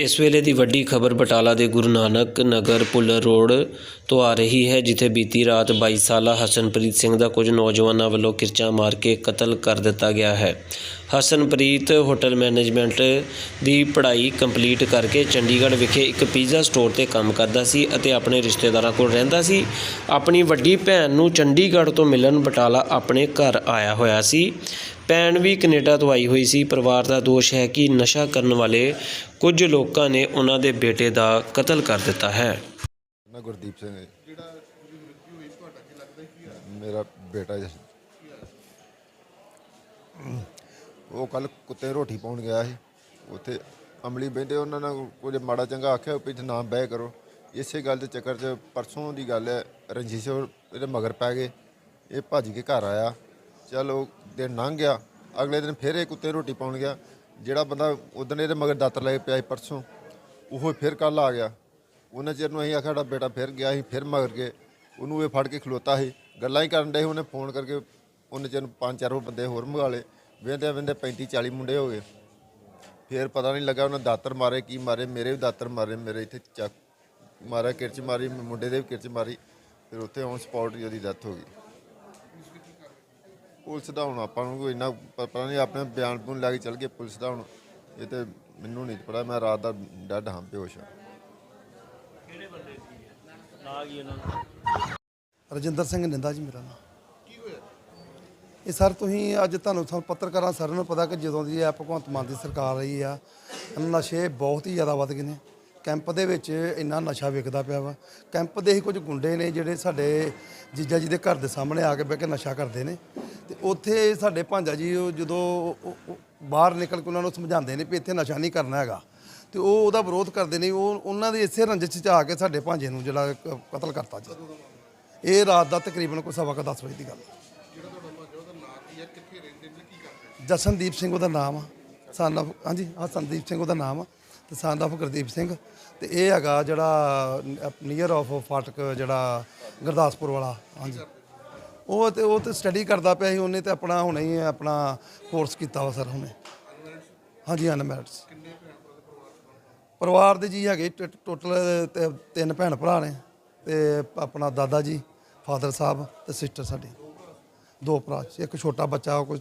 ਇਸ ਵੇਲੇ ਦੀ ਵੱਡੀ ਖਬਰ ਬਟਾਲਾ ਦੇ ਗੁਰੂ ਨਾਨਕ ਨਗਰ ਪੁੱਲਰ ਰੋਡ ਤੋਂ ਆ ਰਹੀ ਹੈ, ਜਿੱਥੇ ਬੀਤੀ ਰਾਤ 22 ਸਾਲਾ ਹਸਨਪ੍ਰੀਤ ਸਿੰਘ ਦਾ ਕੁਝ ਨੌਜਵਾਨਾਂ ਵੱਲੋਂ ਕਿਰਚਾ ਮਾਰ ਕੇ ਕਤਲ ਕਰ ਦਿੱਤਾ ਗਿਆ ਹੈ। ਹਸਨਪ੍ਰੀਤ ਹੋਟਲ ਮੈਨੇਜਮੈਂਟ ਦੀ ਪੜ੍ਹਾਈ ਕੰਪਲੀਟ ਕਰਕੇ ਚੰਡੀਗੜ੍ਹ ਵਿਖੇ ਇੱਕ ਪੀਜ਼ਾ ਸਟੋਰ ਤੇ ਕੰਮ ਕਰਦਾ ਸੀ ਅਤੇ ਆਪਣੇ ਰਿਸ਼ਤੇਦਾਰਾਂ ਕੋਲ ਰਹਿੰਦਾ ਸੀ। ਆਪਣੀ ਵੱਡੀ ਭੈਣ ਨੂੰ ਚੰਡੀਗੜ੍ਹ ਤੋਂ ਮਿਲਣ ਬਟਾਲਾ ਆਪਣੇ ਘਰ ਆਇਆ ਹੋਇਆ ਸੀ। ਭੈਣ ਵੀ ਕੈਨੇਡਾ ਤੋਂ ਆਈ ਹੋਈ ਸੀ। ਪਰਿਵਾਰ ਦਾ ਦੋਸ਼ ਹੈ ਕਿ ਨਸ਼ਾ ਕਰਨ ਵਾਲੇ ਕੁਝ ਲੋਕਾਂ ਨੇ ਉਹਨਾਂ ਦੇ ਬੇਟੇ ਦਾ ਕਤਲ ਕਰ ਦਿੱਤਾ ਹੈ। ਗੁਰਦੀਪ ਸਿੰਘ ਹੈ ਜਿਹੜਾ ਮ੍ਰਿਤੂ ਹੋਈ ਤੁਹਾਡਾ ਕੀ ਲੱਗਦਾ ਕੀ ਮੇਰਾ ਬੇਟਾ ਜੀ। ਉਹ ਕੱਲ ਕੁੱਤੇ ਰੋਟੀ ਪਾਉਣ ਗਿਆ ਸੀ। ਉੱਥੇ ਅਮਲੀ ਬਹਿੰਦੇ ਉਹਨਾਂ ਨਾਲ ਕੁਝ ਮਾੜਾ ਚੰਗਾ ਆਖਿਆ ਵੀ ਇੱਥੇ ਨਾ ਬਹਿ ਕਰੋ। ਇਸੇ ਗੱਲ ਦੇ ਚੱਕਰ 'ਚ ਪਰਸੋਂ ਦੀ ਗੱਲ ਹੈ ਰਣਜੀਤ ਸਿੰਘ ਇਹਦੇ ਮਗਰ ਪੈ ਗਏ। ਇਹ ਭੱਜ ਕੇ ਘਰ ਆਇਆ। ਚਲ ਉਹ ਦਿਨ ਲੰਘ ਗਿਆ ਅਗਲੇ ਦਿਨ ਫਿਰ ਇਹ ਕੁੱਤੇ ਰੋਟੀ ਪਾਉਣ ਗਿਆ ਜਿਹੜਾ ਬੰਦਾ ਉਦੋਂ ਇਹਦੇ ਮਗਰ ਦਾਤਰ ਲੈ ਕੇ ਪਿਆ ਸੀ ਪਰਸੋਂ ਉਹ ਫਿਰ ਕੱਲ ਆ ਗਿਆ। ਉਹਨਾਂ ਚਿਰ ਨੂੰ ਅਸੀਂ ਆਖਿਆ ਸਾਡਾ ਬੇਟਾ ਫਿਰ ਗਿਆ ਸੀ ਫਿਰ ਮਗਰ ਗਏ। ਉਹਨੂੰ ਇਹ ਫੜ ਕੇ ਖਲੋਤਾ ਸੀ। ਗੱਲਾਂ ਹੀ ਕਰਨ ਡਏ ਸੀ, ਉਹਨੇ ਫੋਨ ਕਰਕੇ ਉਹਨੇ ਚਿਰ ਨੂੰ ਪੰਜ ਚਾਰ ਹੋਰ ਬੰਦੇ ਹੋਰ ਮੰਗਾ ਲਏ। ਵੇਂਦੇ ਵੇਂਦੇ 35 40 ਮੁੰਡੇ ਹੋ ਗਏ। ਫਿਰ ਪਤਾ ਨਹੀਂ ਲੱਗਾ ਉਹਨੇ ਦਾਤਰ ਮਾਰੇ ਕੀ ਮਾਰੇ ਮੇਰੇ ਵੀ ਦਾਤਰ ਮਾਰੇ ਮੇਰੇ ਇੱਥੇ ਚੱਕ ਮਾਰਿਆ ਕਿਰਚ ਮਾਰੀ ਮੁੰਡੇ ਦੇ ਵੀ ਕਿਰਚ ਮਾਰੀ ਫਿਰ ਉੱਥੇ ਔਨ ਸਪੌਟ ਹੀ ਉਹਦੀ ਡੈਥ ਹੋ ਗਈ। ਪੁਲਿਸ ਦਾ ਹੁਣ ਆਪਾਂ ਨੂੰ ਕੋਈ ਇੰਨਾ ਪ- ਪਤਾ ਨਹੀਂ ਆਪਣੇ ਬਿਆਨ ਬੂਨ ਲੈ ਕੇ ਚੱਲ ਗਏ ਪੁਲਿਸ ਦਾ ਹੁਣ। ਇਹ ਤੇ ਮੈਨੂੰ ਨਹੀਂ ਪਤਾ ਮੈਂ ਰਾਤ ਦਾ ਡੈਡ ਹਾਂ ਬੇਹੋਸ਼ ਹਾਂ। ਰਜਿੰਦਰ ਸਿੰਘ ਨਿੰਦਾ ਜੀ ਮੇਰਾ ਨਾਮ। ਕੀ ਹੋਇਆ? ਇਹ ਸਰ ਤੁਸੀਂ ਅੱਜ ਤੁਹਾਨੂੰ ਤੁਹਾਨੂੰ ਪੱਤਰਕਾਰਾਂ ਸਾਰਿਆਂ ਨੂੰ ਪਤਾ ਕਿ ਜਦੋਂ ਦੀ ਇਹ ਭਗਵੰਤ ਮਾਨ ਦੀ ਸਰਕਾਰ ਰਹੀ ਆ ਨਸ਼ੇ ਬਹੁਤ ਹੀ ਜ਼ਿਆਦਾ ਵੱਧ ਗਏ ਨੇ। ਕੈਂਪ ਦੇ ਵਿੱਚ ਇੰਨਾ ਨਸ਼ਾ ਵਿਕਦਾ ਪਿਆ ਵਾ। ਕੈਂਪ ਦੇ ਹੀ ਕੁਝ ਗੁੰਡੇ ਨੇ ਜਿਹੜੇ ਸਾਡੇ ਜੀਜਾ ਜੀ ਦੇ ਘਰ ਦੇ ਸਾਹਮਣੇ ਆ ਕੇ ਬਹਿ ਕੇ ਨਸ਼ਾ ਕਰਦੇ ਨੇ। ਤੇ ਉੱਥੇ ਸਾਡੇ ਭਾਂਜਾ ਜੀ, ਉਹ ਜਦੋਂ ਉਹ- ਉਹ ਬਾਹਰ ਨਿਕਲ ਕੇ ਉਹਨਾਂ ਨੂੰ ਸਮਝਾਉਂਦੇ ਨੇ ਵੀ ਇੱਥੇ ਨਸ਼ਾ ਨਹੀਂ ਕਰਨਾ ਹੈਗਾ। ਤੇ ਉਹ ਉਹਦਾ ਵਿਰੋਧ ਕਰਦੇ ਨੇ, ਉਹ ਉਹਨਾਂ ਦੇ ਇਸੇ ਰੰਜਿਸ਼ 'ਚ ਆ ਕੇ ਸਾਡੇ ਭਾਂਜੇ ਨੂੰ ਜਿਹੜਾ ਕ- ਕਤਲ ਕਰਤਾ ਜੀ। ਇਹ ਰਾਤ ਦਾ ਤਕਰੀਬਨ ਕੋਈ ਸਵਾ ਕੁ ਦਸ ਵਜੇ ਦੀ ਗੱਲ ਜਸਨਦੀਪ ਸਿੰਘ ਉਹਦਾ ਨਾਮ ਆ। son of ਹਾਂਜੀ ਆ ਸੰਦੀਪ ਸਿੰਘ ਉਹਦਾ ਨਾਮ ਆ ਤੇ son of ਗੁਰਦੀਪ ਸਿੰਘ। ਤੇ ਇਹ ਹੈਗਾ ਜਿਹੜਾ ਨੀਅਰ ਆਫ ਫਾਟਕ ਜਿਹੜਾ ਗੁਰਦਾਸਪੁਰ ਵਾਲਾ। ਹਾਂਜੀ। ਉਹ ਤੇ ਉਹ ਤੇ ਸਟੱਡੀ ਕਰਦਾ ਪਿਆ ਸੀ, ਉਹਨੇ ਤੇ ਆਪਣਾ ਹੁਣੇ ਹੀ ਆਪਣਾ ਕੋਰਸ ਕੀਤਾ ਵਾ ਸਰ ਹੁਣੇ। ਹਾਂਜੀ ਅਨਮੈਰਿਡਸ ਪਰਿਵਾਰ ਦੇ ਜੀ ਹੈਗੇ ਟੋਟਲ ਤਿੰਨ ਭੈਣ ਭਰਾ ਨੇ ਤੇ ਆਪਣਾ ਦਾਦਾ ਜੀ ਫਾਦਰ ਸਾਹਿਬ ਤੇ ਸਿਸਟਰ ਸਾਡੀ। ਦੋ ਭਰਾ, ਇੱਕ ਛੋਟਾ ਬੱਚਾ, ਉਹ ਕੋਈ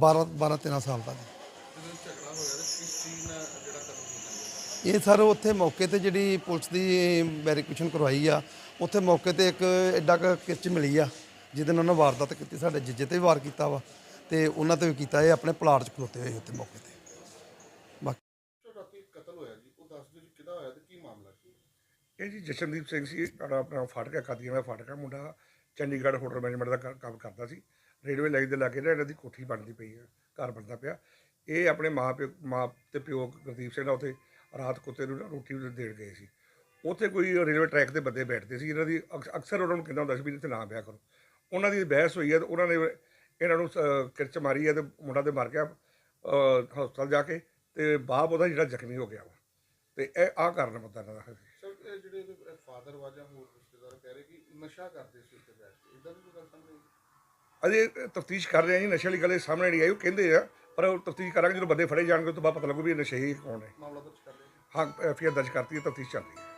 12 12 13 ਸਾਲ ਦਾ ਜੀ। ਇਹ ਸਰ ਉੱਥੇ ਮੌਕੇ ਤੇ ਜਿਹੜੀ ਪੁਲਿਸ ਦੀ ਵੈਰੀਫਿਕੇਸ਼ਨ ਕਰਵਾਈ ਆ, ਉੱਥੇ ਮੌਕੇ ਤੇ ਇੱਕ ਐਡਾ ਕੁ ਕਿਰਚ ਮਿਲੀ ਆ। ਜਿਹਦੇ ਨਾਲ ਉਹਨਾਂ ਵਾਰਦਾਤ ਕੀਤੀ ਸਾਡੇ ਜੀਜੇ ਤੇ ਵੀ ਵਾਰ ਕੀਤਾ ਵਾ ਤੇ ਉਹਨਾਂ ਤੇ ਵੀ ਕੀਤਾ ਇਹ ਆਪਣੇ ਪਲਾਟ 'ਚ ਖਲੋਤੇ ਹੋਏ ਉੱਥੇ ਮੌਕੇ ਤੇ। ਬਾਕੀ ਰਾਤੀ ਕਤਲ ਹੋਇਆ ਜੀ ਉਹ ਦੱਸ ਦਿਓ ਜੀ ਕਿਹਦਾ ਹੋਇਆ ਤੇ ਕੀ ਮਾਮਲਾ ਸੀ ਇਹ ਜੀ ਜਸ਼ਨਦੀਪ ਸਿੰਘ ਸੀ ਸਾਡਾ ਆਪਣਾ ਫਾਟਕਾ ਕਾਦੀਆਂ ਦਾ ਫਾਟਕਾ ਮੁੰਡਾ ਚੰਡੀਗੜ੍ਹ ਹੋਟਲ ਮੈਨੇਜਮੈਂਟ ਦਾ ਕੰਮ ਕਰਦਾ ਸੀ। ਰੇਲਵੇ ਲਾਈਨ ਦੇ ਲਾਗੇ ਨਾ ਇਹਨਾਂ ਦੀ ਕੋਠੀ ਬਣਦੀ ਪਈ ਹੈ ਘਰ ਬਣਦਾ ਪਿਆ। ਇਹ ਆਪਣੇ ਮਾਂ ਪਿਓ ਮਾਂ ਤੇ ਪਿਓ ਗੁਰਦੀਪ ਸਿੰਘ ਨਾਲ ਉੱਥੇ ਰਾਤ ਕੁੱਤੇ ਨੂੰ ਨਾ ਰੋਟੀ ਦੇਣ ਗਏ ਸੀ। ਉੱਥੇ ਕੋਈ ਰੇਲਵੇ ਟਰੈਕ ਤੇ ਬੰਦੇ ਬੈਠਦੇ ਸੀ ਇਹਨਾਂ ਦੀ ਅਕਸ- ਅਕਸਰ ਉਹਨਾਂ ਨੂੰ ਕਹਿੰਦਾ ਹੁੰਦਾ ਸੀ ਵੀ ਇੱਥੇ ਨਾ ਵਿਆਹ ਕਰੋ। ਉਹਨਾਂ ਦੀ ਬਹਿਸ ਹੋਈ ਹੈ ਤੇ ਉਹਨਾਂ ਨੇ ਇਹਨਾਂ ਨੂੰ ਅ, ਕਿਰਚ ਮਾਰੀ ਹੈ ਤੇ ਮੁੰਡਾ ਤੇ ਮਰ ਗਿਆ ਹਸਪਤਾਲ ਜਾ ਕੇ ਤੇ ਬਾਪ ਉਹਦਾ ਜਿਹੜਾ ਜ਼ਖਮੀ ਹੋ ਗਿਆ ਵਾ। ਤੇ ਇਹ ਆਹ ਕਾਰਨ ਬੰਦਾ ਇਹਨਾਂ ਦਾ ਹੈ। ਸਰ ਇਹ ਜਿਹੜੇ ਉਹਦੇ ਫਾਦਰ ਵਾਜਾ ਹੋਰ ਰਿਸ਼ਤੇਦਾਰ ਕਹਿ ਰਹੇ ਕਿ ਨਸ਼ਾ ਕਰਦੇ ਸੀ ਉੱਥੇ ਬੈਠ ਕੇ ਇਦਾਂ ਦੀ ਕੋਈ ਗੱਲ ਸਾਹਮਣੇ ਆਈ? ਅਜੇ ਤਫਤੀਸ਼ ਕਰ ਰਹੇ ਆ ਜੀ ਨਸ਼ੇ ਵਾਲੀ ਗੱਲ ਇਹ ਸਾਹਮਣੇ ਨਹੀਂ ਆਈ ਉਹ ਕਹਿੰਦੇ ਆ ਪਰ ਉਹ ਤਫਤੀਸ਼ ਕਰਾਂਗੇ ਜਦੋਂ ਬੰਦੇ ਫੜੇ ਜਾਣਗੇ ਉਸ ਤੋਂ ਬਾਅਦ ਪਤਾ ਲੱਗੂ ਵੀ ਇਹ ਨਸ਼ੇ ਹੀ ਕੌਣ ਹੈ ਮਾਮਲਾ ਦਰਜ ਕਰ ਲਿਆ। ਹਾਂ ਐਫਆਈਆਰ ਦਰਜ ਕਰਤੀ ਹੈ ਤਫਤੀਸ਼ ਚੱਲ ਰਹੀ ਹੈ।